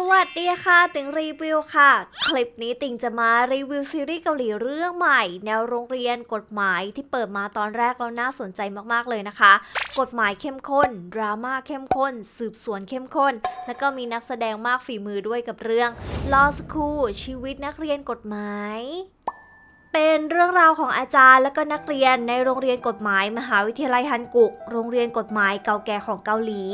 สวัสดีค่ะติงรีวิวค่ะ คลิปนี้ติงจะมารีวิวซีรีส์เกาหลีเรื่องใหม่ แนวโรงเรียนกฎหมายที่เปิดมาตอนแรกแล้วน่าสนใจมากๆเลยนะคะ กฎหมายเข้มข้น ดราม่าเข้มข้น สืบสวนเข้มข้น แล้วก็มีนักแสดงมากฝีมือด้วยกับเรื่อง Law School ชีวิตนักเรียนกฎหมาย เป็นเรื่องราวของอาจารย์และก็นักเรียนในโรงเรียนกฎหมายมหาวิทยาลัยฮันกุก โรงเรียนกฎหมายเก่าแก่ของเกาหลี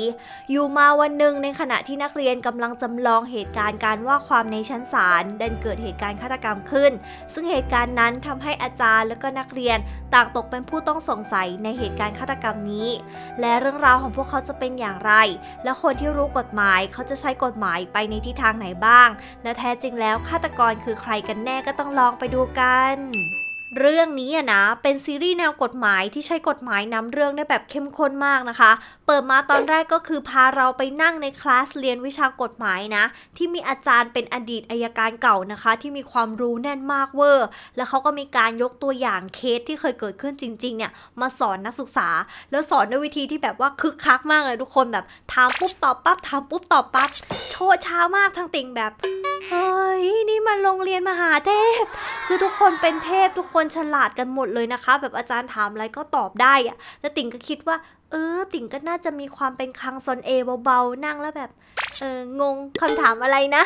อยู่มาวันหนึ่งในขณะที่นักเรียนกำลังจำลองเหตุการณ์การว่าความในชั้นศาลดันเกิดเหตุการณ์ฆาตกรรมขึ้น ซึ่งเหตุการณ์นั้นทำให้อาจารย์และก็นักเรียนต่างตกเป็นผู้ต้องสงสัยในเหตุการณ์ฆาตกรรมนี้ และเรื่องราวของพวกเขาจะเป็นอย่างไร และคนที่รู้กฎหมายเขาจะใช้กฎหมายไปในทิศทางไหนบ้าง และแท้จริงแล้วฆาตกรคือใครกันแน่ก็ต้องลองไปดูกัน嗯。 เรื่องนี้อะนะเป็นซีรีส์แนวกฎหมายที่ใช้กฎหมายนำเรื่องได้แบบเข้มข้นมากนะคะ เปิดมาตอนแรกก็คือพาเราไปนั่งในคลาสเรียนวิชากฎหมายนะ ที่มีอาจารย์เป็นอดีตอายการเก่านะคะ ที่มีความรู้แน่นมากเวอร์ แล้วเขาก็มีการยกตัวอย่างเคสที่เคยเกิดขึ้นจริงๆเนี่ยมาสอนนักศึกษา แล้วสอนด้วยวิธีที่แบบว่าคึกคักมากเลยทุกคนแบบถามปุ๊บตอบปั๊บถามปุ๊บตอบปั๊บโชว์ช้ามากทั้งติ่งแบบเฮ้ยนี่มันโรงเรียนมหาเทพ คือทุกคนเป็นเทพทุกคนฉลาดกันหมดเลยนะคะ แบบอาจารย์ถามอะไรก็ตอบได้อะแล้วติ่งก็คิดว่า ออ ติ่งก็น่าจะมีความเป็นคังซอนเอเบาๆ นั่งแล้วแบบ เอองงคำถามอะไรนะ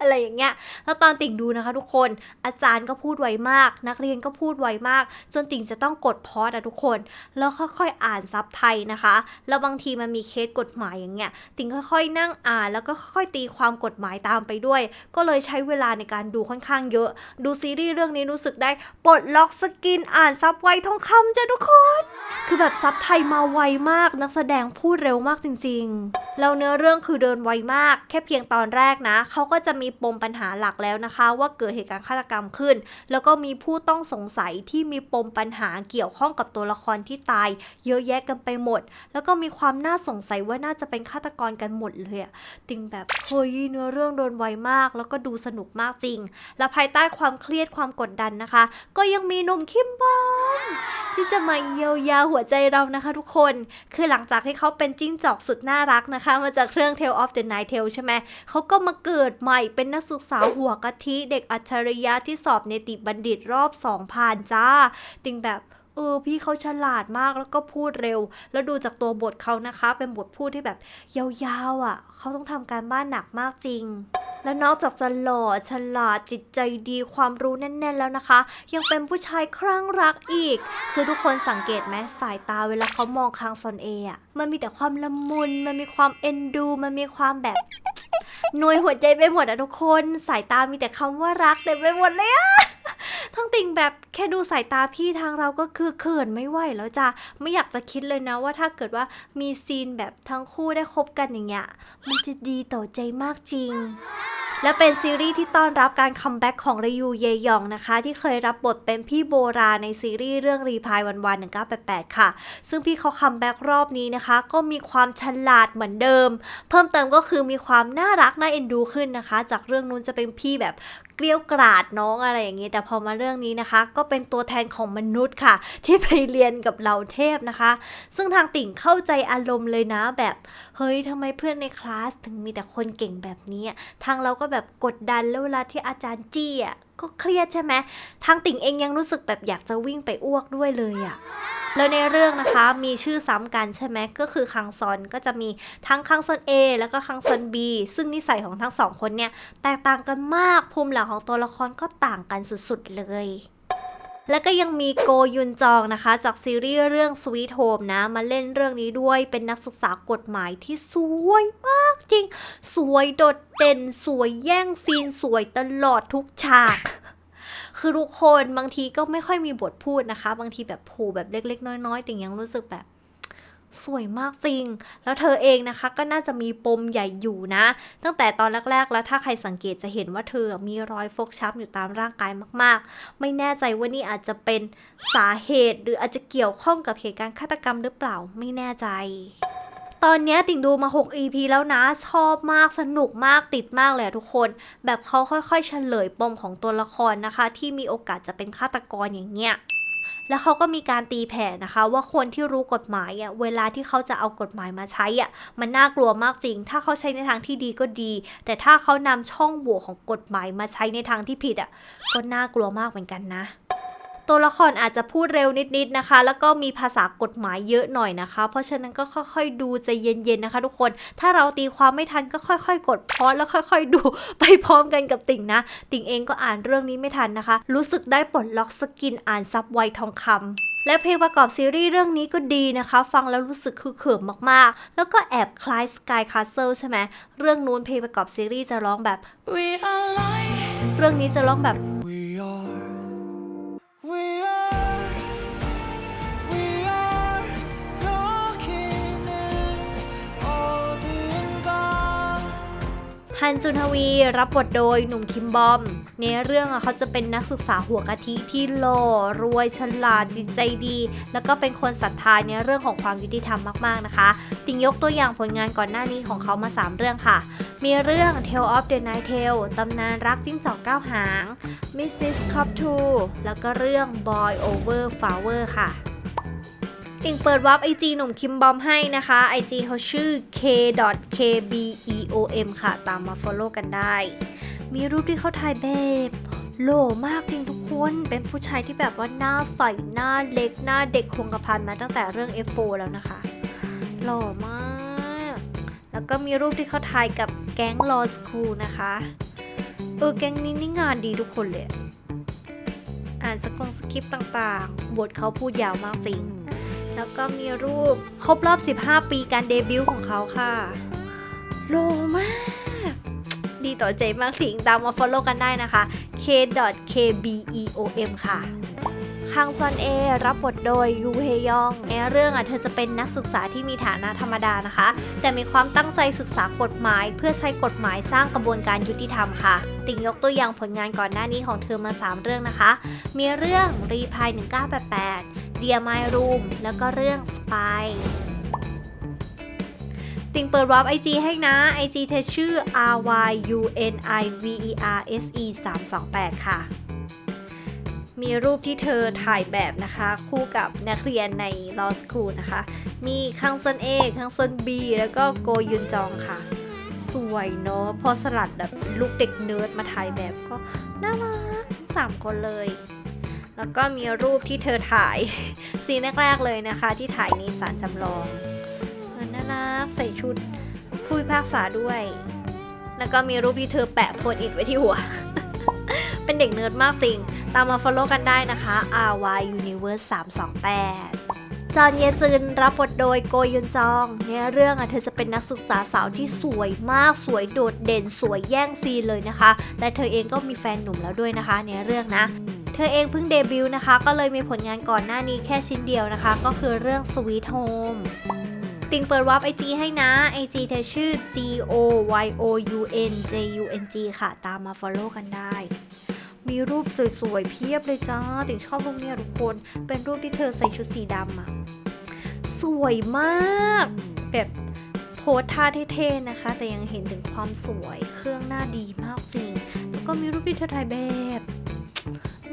อะไรอย่างเงี้ย แล้วตอนติ่งดูนะคะ ทุกคน อาจารย์ก็พูดไวมาก นักเรียนก็พูดไวมาก จนติ่งจะต้องกดพอสอะทุกคน แล้วค่อยๆอ่านซับไทยนะคะ แล้วบางทีมันมีเคสกฎหมายอย่างเงี้ย ติ่งค่อยๆ นั่งอ่าน แล้วก็ค่อยๆตีความกฎหมายตามไปด้วย ก็เลยใช้เวลาในการดูค่อนข้างเยอะ ดูซีรีส์เรื่องนี้รู้สึกได้ปลดล็อกสกินอ่านซับไวทองคำจ้ะทุกคน คือแบบซับไทยมาไวมากนักแสดงพูดเร็วมากจริงๆ แล้วเนื้อเรื่องคือเดินไวมาก แค่เพียงตอนแรกนะ เขาก็จะมีปมปัญหาหลักแล้วนะคะ ว่าเกิดเหตุการณ์ฆาตกรรมขึ้น แล้วก็มีผู้ต้องสงสัยที่มีปมปัญหาเกี่ยวข้องกับตัวละครที่ตาย เยอะแยะกันไปหมด แล้วก็มีความน่าสงสัยว่าน่าจะเป็นฆาตกรกันหมดเลยอะติงแบบเฮ้ยเนื้อเรื่องโดนไวมาก แล้วก็ดูสนุกมากจริง และภายใต้ความเครียดความกดดันนะคะ ก็ยังมีหนุ่มคิมบอมที่จะมาเยียวยาหัวใจเรานะคะ ทุกคนคือหลังจากที่เขาเป็นจิ้งจอกสุดน่ารักนะคะ มาจากเครื่อง Tale of the Night Tale ใช่ไหมเขาก็มาเกิดใหม่เป็นนักศึกษาหัวกะทิเด็กอัจฉริยะที่สอบเนติบัณฑิตรอบสองผ่านจ้าติงแบบ ออพี่เขาฉลาดมากแล้วก็พูดเร็ว แล้วดูจากตัวบทเขานะคะ เป็นบทพูดที่แบบยาวๆอะ เขาต้องทำการบ้านหนักมากจริง และนอกจากจะหล่อฉลาดจิตใจดีความรู้แน่น ๆ แล้วนะคะ ยังเป็นผู้ชายคลั่งรักอีก คือทุกคนสังเกตไหมสายตาเวลาเขามองคางซอนเออะมันมีแต่ความละมุน มันมีความเอ็นดู มันมีความแบบหน่วยหัวใจไปหมดอะทุกคน สายตามีแต่คำว่ารักเต็มไปหมดเลยอะ ทั้งติ่งแบบแค่ดูสายตาพี่ทางเราก็คือเขินไม่ไหวแล้วจ้ะไม่อยากจะคิดเลยนะว่าถ้าเกิดว่ามีซีนแบบทั้งคู่ได้คบกันอย่างเงี้ยมันจะดีต่อใจมากจริงและเป็นซีรีส์ที่ต้อนรับการคัมแบ็กของรยูเยยองนะคะ ที่เคยรับบทเป็นพี่โบราในซีรีส์เรื่องรีพายวันวัน1988 ค่ะ ซึ่งพี่เขาคัมแบ็กรอบนี้นะคะ ก็มีความฉลาดเหมือนเดิม เพิ่มเติมก็คือมีความน่ารักน่าเอ็นดูขึ้นนะคะ จากเรื่องนู้นจะเป็นพี่แบบ เกลี้ยวกราดน้องอะไรอย่างนี้ แต่พอมาเรื่องนี้นะคะ ก็เป็นตัวแทนของมนุษย์ค่ะ ที่ไปเรียนกับเหล่าเทพนะคะ ซึ่งทางติ่งเข้าใจอารมณ์เลยนะแบบ เฮ้ยทำไมเพื่อนในคลาสถึงมีแต่คนเก่งแบบนี้ ทางเราก็แบบกดดันแล้วเวลาที่อาจารย์จี้อะ ก็เครียดใช่ไหมทางติ่งเองยังรู้สึกแบบอยากจะวิ่งไปอ้วกด้วยเลยอะแล้วในเรื่องนะคะมีชื่อซ้ำกันใช่ไหมก็คือคังซอนก็จะมีทั้งคังซอน A แล้วก็คังซอน B ซึ่งนิสัยของทั้งสองคนเนี่ยแตกต่างกันมากภูมิหลังของตัวละครก็ต่างกันสุดๆเลย แล้วก็ยังมีโกยุนจองนะคะ จากซีรีส์เรื่อง Sweet Home นะ มาเล่นเรื่องนี้ด้วยเป็นนักศึกษากฎหมายที่สวยมากจริง สวยโดดเด่น สวยแย่งซีนสวยตลอดทุกฉาก คือทุกคนบางทีก็ไม่ค่อยมีบทพูดนะคะ บางทีแบบผูแบบเล็ก ๆ น้อย ๆ แต่ยังรู้สึกแบบ สวยมากจริง แล้วเธอเองนะคะก็น่าจะมีปมใหญ่อยู่นะ ตั้งแต่ตอนแรก ๆ แล้วถ้าใครสังเกตจะเห็นว่าเธอมีรอยฟกช้ำอยู่ตามร่างกายมาก ๆ ไม่แน่ใจว่านี่อาจจะเป็นสาเหตุ หรืออาจจะเกี่ยวข้องกับเหตุการณ์ฆาตกรรมหรือเปล่าไม่แน่ใจตอนนี้ติ่งดูมา 6 EP แล้วนะ ชอบมากสนุกมากติดมากเลยทุกคน แบบเขาค่อยๆเฉลยปมของตัวละครนะคะ ที่มีโอกาสจะเป็นฆาตกรอย่างเงี้ย แล้วเขาก็มีการตีแผ่นะคะ ว่าคนที่รู้กฎหมายอะเวลาที่เขาจะเอากฎหมายมาใช้อะมันน่ากลัวมากจริง ถ้าเขาใช้ในทางที่ดีก็ดี แต่ถ้าเขานำช่องโหว่ของกฎหมายมาใช้ในทางที่ผิดอะก็น่ากลัวมากเหมือนกันนะ ตัวละครอาจจะพูดเร็วนิดๆนะคะ แล้วก็มีภาษากฎหมายเยอะหน่อยนะคะ เพราะฉะนั้นก็ค่อยๆดูใจเย็นๆนะคะ ทุกคน ถ้าเราตีความไม่ทันก็ค่อยๆ กดพอสแล้วค่อย ๆ ดูไปพร้อมกันกับติ่งนะ ติ่งเองก็อ่านเรื่องนี้ไม่ทันนะคะ รู้สึกได้ปลดล็อกสกินอ่านซับไวทองคำและเพลงประกอบซีรีส์เรื่องนี้ก็ดีนะคะ ฟังแล้วรู้สึกคือเขิมมากๆ แล้วก็แอบคล้าย Sky Castle ใช่ไหม เรื่องนู้นเพลงประกอบซีรีส์จะร้องแบบ We are light. เรื่องนี้จะร้องแบบ We are. We ฮันจุนทวีรับบทโดยหนุ่มคิมบอม ในเรื่องเขาจะเป็นนักศึกษาหัวกะทิที่หล่อรวยฉลาดจิตใจดี แล้วก็เป็นคนศรัทธาในเรื่องของความยุติธรรมมากๆนะคะ ติงยกตัวอย่างผลงานก่อนหน้านี้ของเขามา 3 เรื่องค่ะ มีเรื่อง Tale of the Night Tale ตำนานรักจิ้งจอกเก้าหาง Mrs. Cop 2แล้วก็เรื่อง Boy Over Flower ค่ะ ติงเปิดวับไอจีหนุ่มคิมบอมให้นะคะ IG เขาชื่อ k.kbeom ค่ะ ตามมา follow กันได้ มีรูปที่เขาถ่ายแบบโหล่มากจริงทุกคน เป็นผู้ชายที่แบบว่าหน้าใสหน้าเล็กหน้าเด็กคงกระพันมาตั้งแต่เรื่อง F4 แล้วนะคะ หล่อมาก แล้วก็มีรูปที่เขาถ่ายกับแก๊ง Law School นะคะ เออ แก๊งนี้นี่งานดีทุกคนเลย อ่านสกงสคริปต์ต่างๆ บทเขาพูดยาวมากจริง แล้วก็มีรูปครบรอบ 15 ปีการเดบิวต์ของเขาค่ะโลมาก ดีต่อใจมากสิงตามมา follow กันได้นะคะ k.kbeom ค่ะคังซอนเอรับบทโดยยูเฮยองในเรื่องอะเธอจะเป็นนักศึกษาที่มีฐานะธรรมดานะคะ แต่มีความตั้งใจศึกษากฎหมาย เพื่อใช้กฎหมายสร้างกระบวนการยุติธรรมค่ะ ติ่งยกตัวอย่างผลงานก่อนหน้านี้ของเธอมา 3 เรื่องนะคะ มีเรื่องรีพาย1988 เดียไมรูมแล้วก็เรื่องสปายติงเปิดวาร์ปไอจีให้นะ IG เธอชื่อ r y u n i v e r s e 328 ค่ะ มีรูปที่เธอถ่ายแบบนะคะ คู่กับนักเรียนใน law school นะคะ มีคังซอนเอคังซอนบีแล้วก็โกยุนจองค่ะ สวยเนาะพอสลัดแบบลูกเด็กเนิร์ดมาถ่ายแบบก็น่ารักทั้งสามคนเลย แล้วก็มีรูปที่เธอถ่าย ซีนแรกๆเลยนะคะ ที่ถ่ายในศาลจำลองน่ารักใส่ชุดผู้พิพากษาด้วย แล้วก็มีรูปที่เธอแปะโพสอิทไว้ที่หัว เป็นเด็กเนิร์ดมากจริง ตามมา follow กันได้นะคะ RY Universe 328จอนเยซึนรับบทโดยโกยุนจอง ในเรื่องอะเธอจะเป็นนักศึกษาสาวที่สวยมากสวยโดดเด่นสวยแย่งซีเลยนะคะ และเธอเองก็มีแฟนหนุ่มแล้วด้วยนะคะ ในเรื่องนะ ธอเองเพิ่งเดบิวต์นะคะ ก็เลยมีผลงานก่อนหน้านี้แค่ชิ้นเดียวนะคะ ก็คือเรื่อง Sweet Home ติงเปิดวับไอจีให้นะ IG เธอชื่อ G O Y O U N J U N G ค่ะ ตามมา follow กันได้ มีรูปสวยๆ เพียบเลยจ้า ติงชอบรูปเนี้ยทุกคน เป็นรูปที่เธอใส่ชุดสีดำอะสวยมาก แบบโพสท่าเท่ๆนะคะ แต่ยังเห็นถึงความสวย เครื่องหน้าดีมากจริง แล้วก็มีรูปที่เธอถ่ายแบบ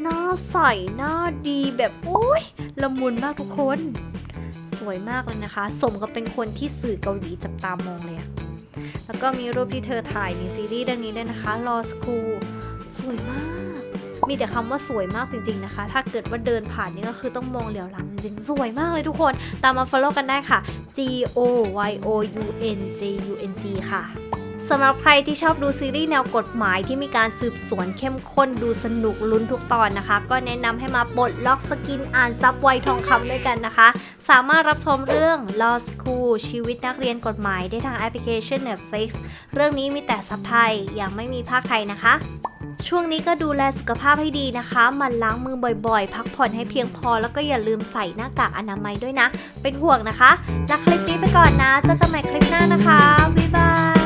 หน้าใสหน้าดีแบบโอ้ยละมุนมากทุกคน สวยมากเลยนะคะ สมกับเป็นคนที่สื่อเกาหลีจับตามองเลยอะแล้วก็มีรูปที่เธอถ่ายในซีรีส์เรื่องนี้ด้วยนะคะ Law School สวยมาก มีแต่คำว่าสวยมากจริง ๆนะคะ ถ้าเกิดว่าเดินผ่านนี่ก็คือต้องมองเหลียวหลังจริงๆ สวยมากเลยทุกคน ตามมา follow กันได้ค่ะ G O Y O U N J U N G ค่ะ สำหรับใครที่ชอบดูซีรีส์แนวกฎหมายที่มีการสืบสวนเข้มข้นดูสนุกลุ้นทุกตอนนะคะ ก็แนะนำให้มาปลดล็อกสกินอ่านซับไวทองคำด้วยกันนะคะ สามารถรับชมเรื่อง Law School ชีวิตนักเรียนกฎหมายได้ทางแอปพลิเคชัน Netflix เรื่องนี้มีแต่ซับไทยยังไม่มีภาคไทยนะคะช่วงนี้ก็ดูแลสุขภาพให้ดีนะคะ มันล้างมือบ่อยๆ พักผ่อนให้เพียงพอ แล้วก็อย่าลืมใส่หน้ากากอนามัยด้วยนะ เป็นห่วงนะคะ และคลิปนี้ไปก่อนนะ เจอกันใหม่คลิปหน้านะคะ บ๊ายบาย